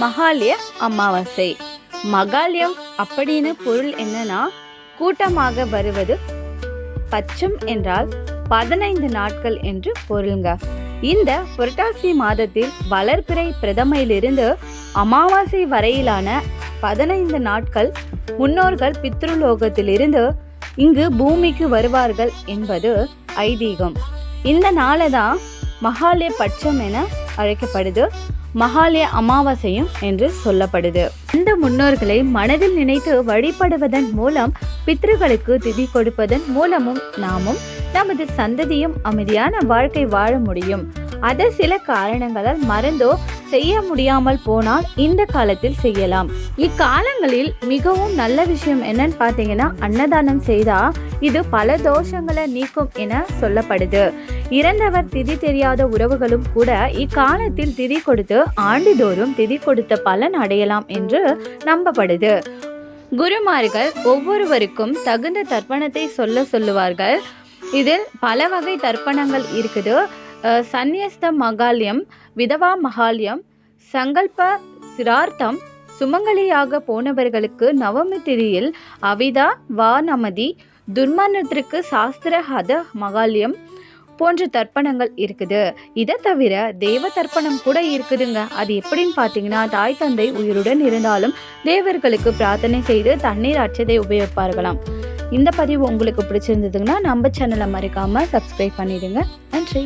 மகாலய அமாவாசை. மகாலயம் அப்படின்னு பொருள் என்னன்னா கூட்டமாக வருவது பச்சம் என்றால் பதினைந்து நாட்கள் என்று பொருளுங்க. இந்த புரட்டாசி மாதத்தில் வளர்பிறை பிரதமையிலிருந்து அமாவாசை வரையிலான பதினைந்து நாட்கள் முன்னோர்கள் பித்ருலோகத்திலிருந்து இங்கு பூமிக்கு வருவார்கள் என்பது ஐதீகம். இந்த நாளை தான் மகாலய பட்சம் என அழைக்கப்படுது. மகாலய அமாவாசையும் என்று சொல்லப்படுது. இந்த முன்னோர்களை மனதில் நினைத்து வழிபடுவதன் மூலம் பித்ருகளுக்கு திதி கொடுப்பதன் மூலமும் நாமும் நமது சந்ததியும் அமைதியான வாழ்க்கை வாழ முடியும். அதை சில காரணங்களால் மறந்தோ செய்ய முடியாமல் போனால் இந்த காலத்தில் செய்யலாம். இக்காலங்களில் மிகவும் நல்ல விஷயம் என்னன்னு பார்த்தீங்கன்னா அன்னதானம் செய்தா இது பல தோஷங்களை நீக்கும் என சொல்லப்படுது. இறந்தவர் திதி தெரியாத உறவுகளும் கூட இக்காலத்தில் திதி கொடுத்து ஆண்டுதோறும் திதி கொடுத்த பலன் அடையலாம் என்று நம்பப்படுது. குருமார்கள் ஒவ்வொருவருக்கும் தகுந்த தர்ப்பணத்தை சொல்ல சொல்லுவார்கள். இதில் பல வகை தர்ப்பணங்கள் இருக்குது. சந்நியஸ்த மகாலயம் விதவா மகாலயம் சங்கல்ப சிரார்த்தம் சுமங்கலியாக போனவர்களுக்கு நவமி திதியில் அவிதா வானமதி துர்மரணத்திற்கு சாஸ்திர ஹத மகாலயம் போன்ற தர்ப்பணங்கள் இருக்குது. இதை தவிர தெய்வ தர்ப்பணம் கூட இருக்குதுங்க. அது எப்படின்னு பார்த்தீங்கன்னா தாய் தந்தை உயிருடன் இருந்தாலும் தேவர்களுக்கு பிரார்த்தனை செய்து தண்ணீர் அச்சதை உபயோகிப்பார்களாம். இந்த பதிவு உங்களுக்கு பிடிச்சிருந்ததுங்கன்னா நம்ம சேனலை மறக்காமல் சப்ஸ்கிரைப் பண்ணிடுங்க. நன்றி.